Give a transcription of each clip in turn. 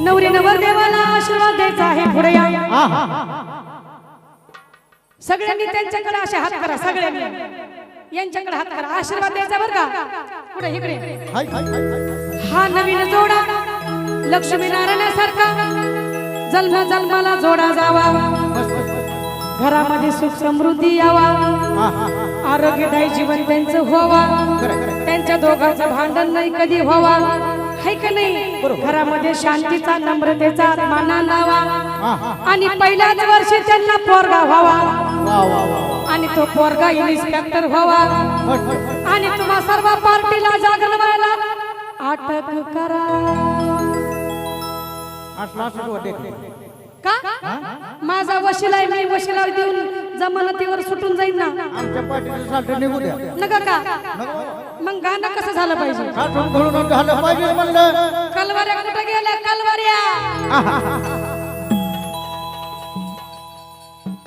नवरी नवरदेवाला आशीर्वाद द्यायचा आहे पुढे या. सगळ्यांनी त्यांच्याकडे असे हात करा सगळ्यांनी. यांच्याकडे हात करा आशीर्वाद द्यायचा बरं का? पुढे इकडे. हा नवीन जोडा लक्ष्मी नारायणासारखा. जन्म जन्माला जोडा जावा. घरामध्ये सुख समृद्धी यावा. आरोग्यदायी जीवन त्यांचं व्हावा. त्यांच्या दोघांचं भांडण नाही कधी व्हावा. है का नाही? घरामध्ये शांतीचा नम्रतेचा माना लावा. आणि पहिल्याच वर्षी त्यांना पोरगा व्हावा. आणि तो पोरगा इन्स्पेक्टर व्हावा. आणि तुम्हा सर्व पार्टीला जागरण व्हायला. अटक करा. का? माझा वशिला मी वशिला देऊन जमानतीवर सुटून जाईन ना. नका का? मग गाणं कसं झालं पाहिजे? साठून घडून झालं पाहिजे म्हणलं. कलवाऱ्या कुठे गेल्या? कलवाऱ्या! आहा.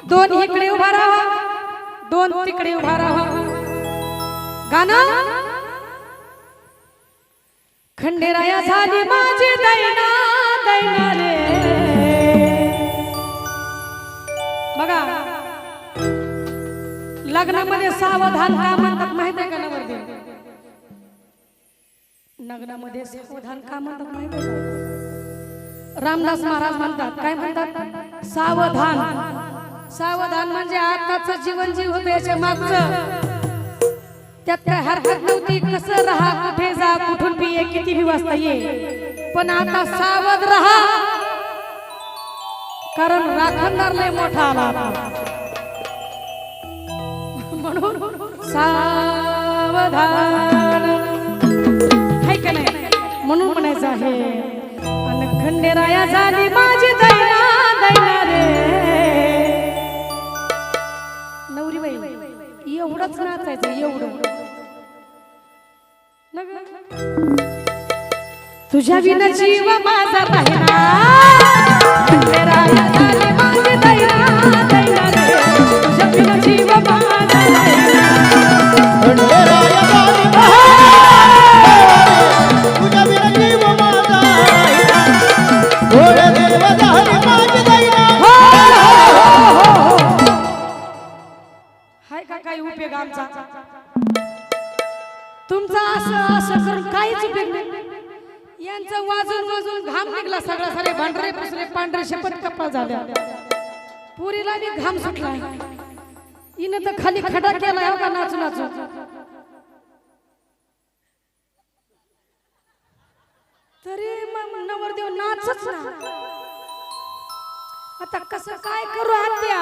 दोन इकडे उभा राहा. दोन तिकडे उभा राहा. गाणं? खंडेराया झाली माझी दैना दैना रे बघा. लग्नामध्ये सावधान का म्हणतात माहीत आहे का नवरदेव? लग्नामध्ये सावधान का म्हणतात माहीत रामदास महाराज म्हणतात काय म्हणतात? सावधान. सावधान म्हणजे आताच जीवन जीव होतं याच्या मागचं. त्यात काय हरकत नव्हती कसं राहा कुठे जा कुठून पिये ये किती बी वाजता ये. पण आता सावध राहा. कारण राखणदार लय मोठा आला. म्हणून सावधान. है का नाही? म्हणून म्हणायचं आहे अन खंडेराया झाली माझी दैना दैना रे. नवरी बाई एवढंच नाचायचं एवढं. तुझ्या विना जीव माझा राहिला. तुमचा. तुमचा असं असं करून काहीच उपयोग नाही. यांचं वाजून वाजून घाम निघला सगळा. सारे भांडरे पुसरे पांढरे शपथ कप्पा झाल्या. पुरीला बी घाम सुटला. हिनं तर खाली खडा केला हो का नाचू नाचू तरी मग नवरदेव नाचच ना. आता कसं काय करू आत्या?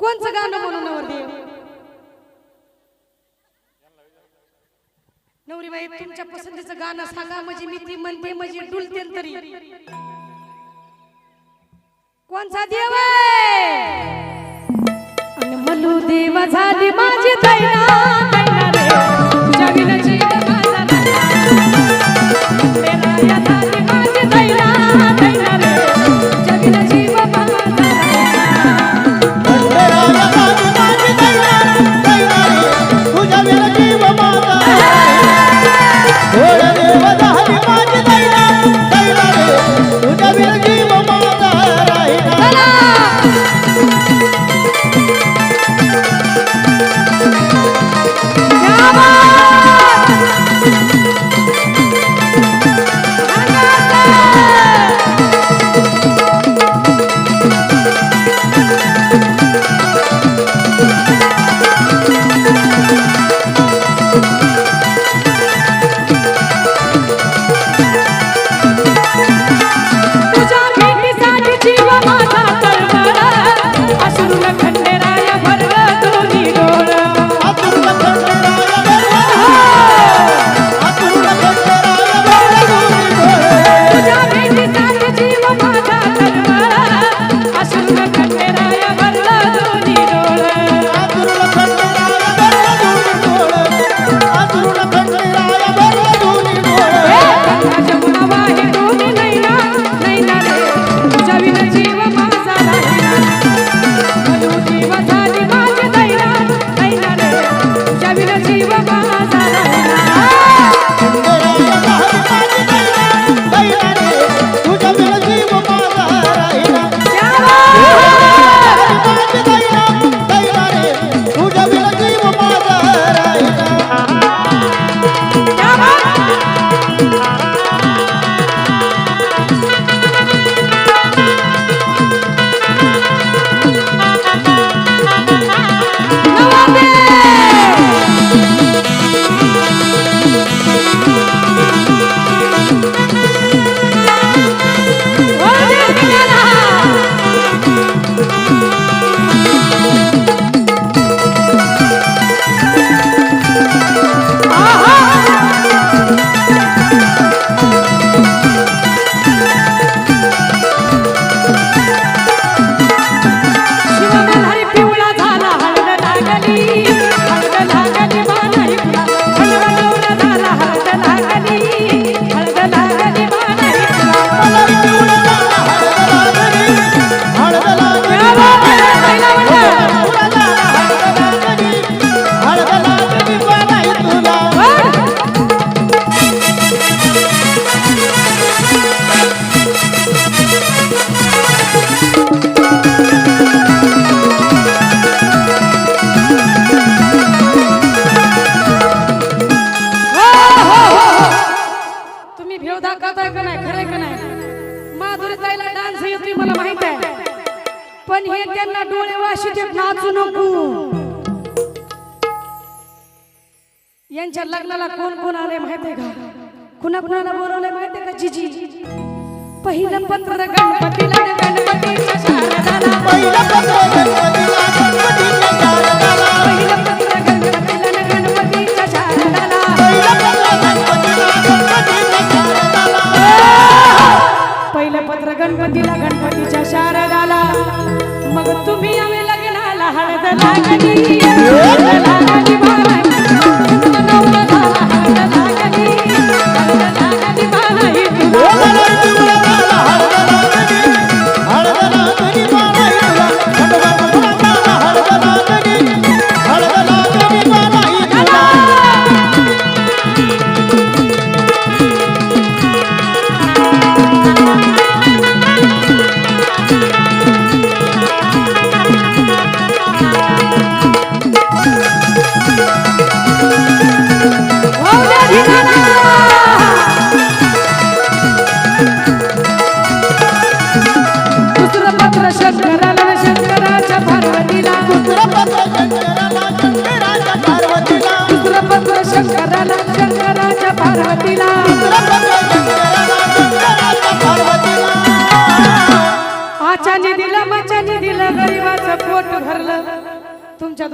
कोणचं गाणं म्हणून नवरदेव नवरीबाई तुमच्या पसंतीचं गाणं सांगा म्हणजे मी ती म्हणते म्हणजे डुलते तरी. कोणचा देव आहे? आणि देव झाली माझी दैना Yeah. पण हे त्यांना डोळे वाशी ते नाचू नको. यांच्या लग्नाला कोण कोण आले माहितीये का? कुणा कुणाला बोलवलंय माहितीये का जिजी? पहिलं पत्र गणपतीला गणपतीच्या शारदाला. पहिलं पत्र गणपतीला. गणपतीला गणपतीच्या शारदाला. मग तुम्ही आम्ही लग्नाला हळद लागली.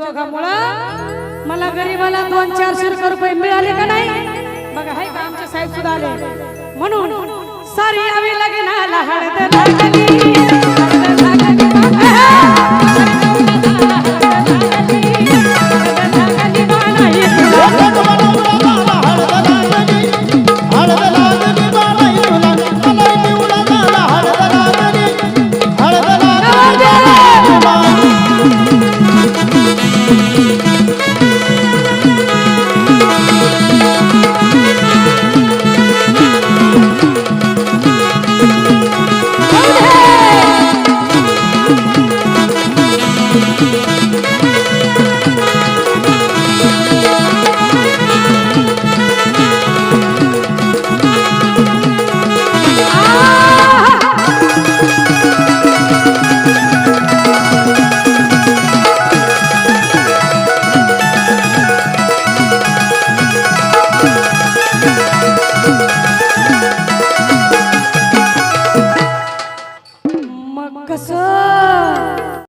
दोघांमुळं मला गरीबाला दोन चारशे रुपये मिळाले का नाही? बघा हाय का? आमचे साहेब सुद्धा आले. म्हणून सारी आवी लग्नाला हळद लागली